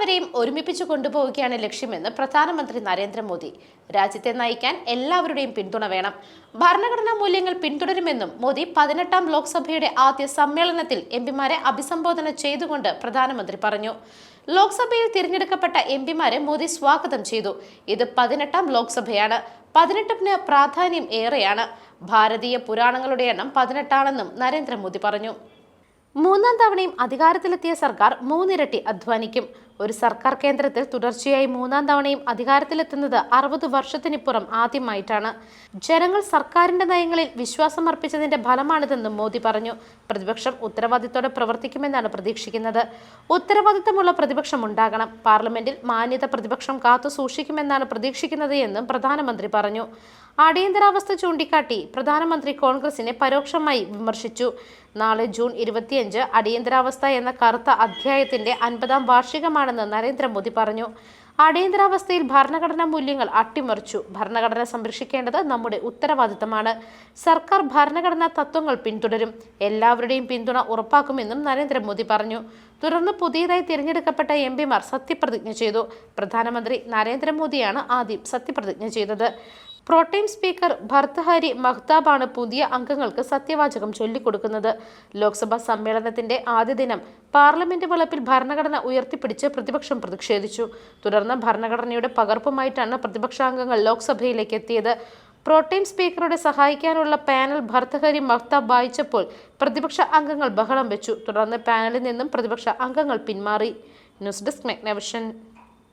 എല്ലാവരെയും ഒരുമിപ്പിച്ചു കൊണ്ടുപോവുകയാണ് ലക്ഷ്യമെന്ന് പ്രധാനമന്ത്രി നരേന്ദ്രമോദി. രാജ്യത്തെ നയിക്കാൻ എല്ലാവരുടെയും പിന്തുണ വേണം. ഭരണഘടനാ മൂല്യങ്ങൾ പിന്തുടരുമെന്നും മോദി പതിനെട്ടാം ലോക്സഭയുടെ ആദ്യ സമ്മേളനത്തിൽ എംപിമാരെ അഭിസംബോധന ചെയ്തുകൊണ്ട് പ്രധാനമന്ത്രി പറഞ്ഞു. ലോക്സഭയിൽ തിരഞ്ഞെടുക്കപ്പെട്ട എംപിമാരെ മോദി സ്വാഗതം ചെയ്തു. ഇത് പതിനെട്ടാം ലോക്സഭയാണ്. പതിനെട്ടിന് പ്രാധാന്യം ഏറെയാണ്. ഭാരതീയ പുരാണങ്ങളുടെ എണ്ണം പതിനെട്ടാണെന്നും നരേന്ദ്രമോദി പറഞ്ഞു. മൂന്നാം തവണയും അധികാരത്തിലെത്തിയ സർക്കാർ മൂന്നിരട്ടി അധ്വാനിക്കും. ഒരു സർക്കാർ കേന്ദ്രത്തിൽ തുടർച്ചയായി മൂന്നാം തവണയും അധികാരത്തിലെത്തുന്നത് അറുപത് വർഷത്തിനിപ്പുറം ആദ്യമായിട്ടാണ്. ജനങ്ങൾ സർക്കാരിന്റെ നയങ്ങളിൽ വിശ്വാസം അർപ്പിച്ചതിന്റെ ഫലമാണിതെന്നും മോദി പറഞ്ഞു. പ്രതിപക്ഷം ഉത്തരവാദിത്തോടെ പ്രവർത്തിക്കുമെന്നാണ് പ്രതീക്ഷിക്കുന്നത്. ഉത്തരവാദിത്തമുള്ള പ്രതിപക്ഷം ഉണ്ടാകണം. പാർലമെന്റിൽ മാന്യത പ്രതിപക്ഷം കാത്തു സൂക്ഷിക്കുമെന്നാണ് പ്രതീക്ഷിക്കുന്നത് എന്നും പ്രധാനമന്ത്രി പറഞ്ഞു. അടിയന്തരാവസ്ഥ ചൂണ്ടിക്കാട്ടി പ്രധാനമന്ത്രി കോൺഗ്രസിനെ പരോക്ഷമായി വിമർശിച്ചു. നാളെ ജൂൺ ഇരുപത്തിയഞ്ച് അടിയന്തരാവസ്ഥ എന്ന കറുത്ത അധ്യായത്തിന്റെ അൻപതാം വാർഷികമാണെന്ന് നരേന്ദ്രമോദി പറഞ്ഞു. അടിയന്തരാവസ്ഥയിൽ ഭരണഘടനാ മൂല്യങ്ങൾ അട്ടിമറിച്ചു. ഭരണഘടന സംരക്ഷിക്കേണ്ടത് നമ്മുടെ ഉത്തരവാദിത്തമാണ്. സർക്കാർ ഭരണഘടനാ തത്വങ്ങൾ പിന്തുടരും. എല്ലാവരുടെയും പിന്തുണ ഉറപ്പാക്കുമെന്നും നരേന്ദ്രമോദി പറഞ്ഞു. തുടർന്ന് പുതിയതായി തിരഞ്ഞെടുക്കപ്പെട്ട എം പിമാർ സത്യപ്രതിജ്ഞ ചെയ്തു. പ്രധാനമന്ത്രി നരേന്ദ്രമോദിയാണ് ആദ്യം സത്യപ്രതിജ്ഞ ചെയ്തത്. പ്രോട്ടൈം സ്പീക്കർ ഭർത്തഹരി മഹ്താബാണ് പുതിയ അംഗങ്ങൾക്ക് സത്യവാചകം ചൊല്ലിക്കൊടുക്കുന്നത്. ലോക്സഭാ സമ്മേളനത്തിന്റെ ആദ്യ ദിനം പാർലമെന്റ് വളപ്പിൽ ഭരണഘടന ഉയർത്തിപ്പിടിച്ച് പ്രതിപക്ഷം പ്രതിഷേധിച്ചു. തുടർന്ന് ഭരണഘടനയുടെ പകർപ്പുമായിട്ടാണ് പ്രതിപക്ഷാംഗങ്ങൾ ലോക്സഭയിലേക്ക് എത്തിയത്. പ്രോട്ടൈം സ്പീക്കറുടെ സഹായിക്കാനുള്ള പാനൽ ഭർത്തഹരി മഹ്താബ് വായിച്ചപ്പോൾ പ്രതിപക്ഷ അംഗങ്ങൾ ബഹളം വെച്ചു. തുടർന്ന് പാനലിൽ നിന്നും പ്രതിപക്ഷ അംഗങ്ങൾ പിന്മാറി. News desk Megnavision.